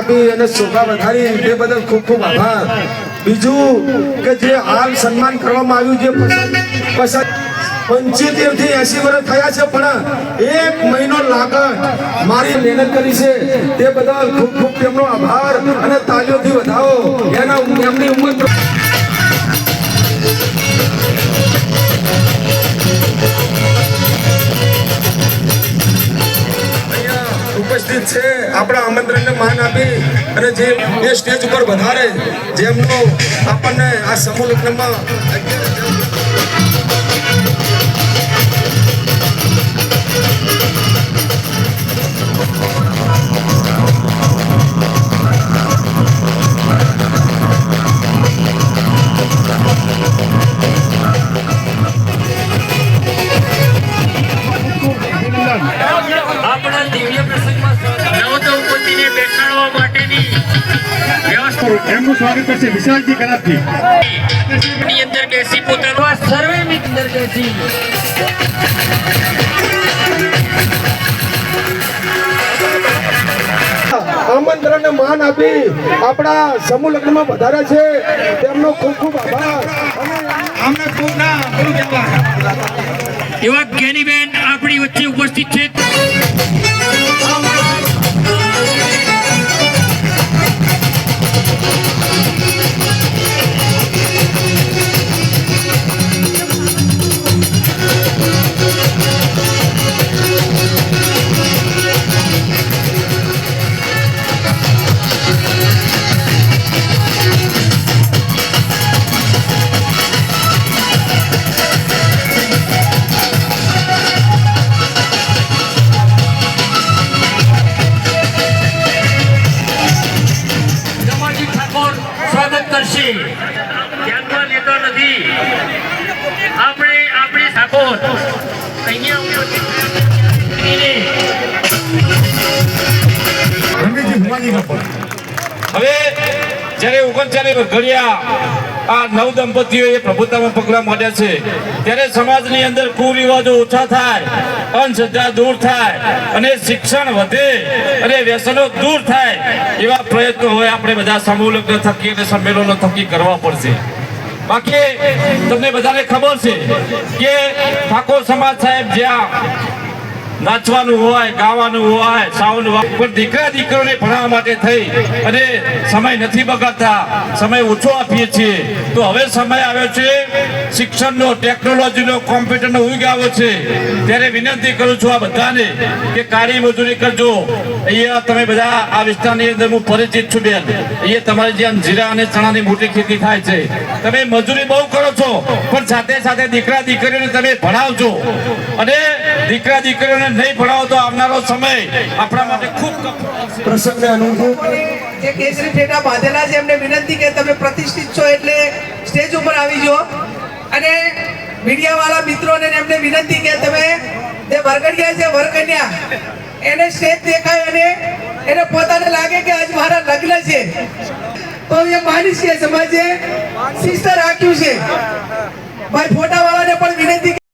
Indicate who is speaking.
Speaker 1: આપી અને શોભા વધારી. તે બદલ ખૂબ ખૂબ આભાર. બીજું કે જે હાલ સન્માન કરવામાં આવ્યું જે પસંદ પસંદ પંચોતેરથી એસી વર્ષ થયા છે, પણ એક મહિનો લાગત મારી મહેનત કરી છે. તે બદલ ખૂબ ખૂબ તેમનો આભાર અને તાલીઓથી વધાવો. એના એમની ઉંમર આપણા આમંત્રણને માન આપી અને જે એ સ્ટેજ ઉપર વધારે જેમનો આપણને આ સમૂહ લગ્નમાં
Speaker 2: એમનું સ્વાગત કરશે વિશાલજી કરાપથી
Speaker 3: ની અંદર બેસી પોતાનું આ સર્વે મિત્ર બેસી.
Speaker 1: આમંત્રણને માન આપી આપણા સમૂહ લગ્નમાં વધારે છે. તેમનો ખૂબ ખૂબ આભાર.
Speaker 3: એવા જ્ઞાનીબેન આપણી વચ્ચે ઉપસ્થિત છે. સ્વાગત ધ્યાનમાં લેતો નથી. આપણે આપણી
Speaker 2: સાખો
Speaker 4: હવે જ્યારે ઓગણચાલીસ ઘડિયા આ નવ દંપતીઓએ પ્રભુતામાં પગલાં માંડ્યા છે. ત્યારે સમાજની અંદર કુરિવાજો ઓછા થાય, અંધશ્રદ્ધા દૂર થાય અને શિક્ષણ વધે અને વ્યસનો દૂર થાય એવા પ્રયત્નો હોય આપણે બધા સમૂહ લગ્ન થકી અને સંમેલનો થકી કરવા પડશે. બાકી, તમને બધાને ખબર છે કે ઠાકોર સમાજ સાહેબ જ્યાં નાચવાનું હોય, ગાવાનું હોય, સાઉન્ડ પણ દીકરા દીકરીઓને ભણાવવા માટે થઈ અને સમય નથી બગાડતા, સમય ઓછો આપીએ છીએ. તો હવે સમય આવ્યો છે, શિક્ષણનો, ટેકનોલોજીનો, કોમ્પ્યુટરનો ઉગ આવ્યો છે. ત્યારે વિનંતી કરું છું આ બધાને કે કાળી મજૂરી કરજો. અહીંયા તમે બધા આ વિસ્તારની અંદર હું પરિચિત છું, બેન. અહીંયા તમારે જેમ જીરા અને ચણાની મોટી ખેતી થાય છે. તમે મજૂરી બહુ કરો છો, પણ સાથે સાથે દીકરા દીકરીઓને તમે ભણાવજો. અને દીકરા દીકરીઓને નહીં ભણાવો તો આવનારો સમય આપણા માટે ખૂબ
Speaker 1: પ્રસંગને અનુભવ
Speaker 5: જે કેસરી ફેટા બાંધેલા છે એમને વિનંતી કે તમે પ્રતિષ્ઠિત છો એટલે સ્ટેજ ઉપર આવી જો અને મીડિયા વાળા મિત્રોને એમને વિનંતી કે તમે જે વરગડિયા છે વરકન્યા એને સ્ટેજ દેખાય અને એને પોતાને લાગે કે આજ મારા લગ્ન છે. તો એ માની છે સમાજે શિસ્ત રાખ્યું છે. ભાઈ ફોટા વાળાને પણ વિનંતી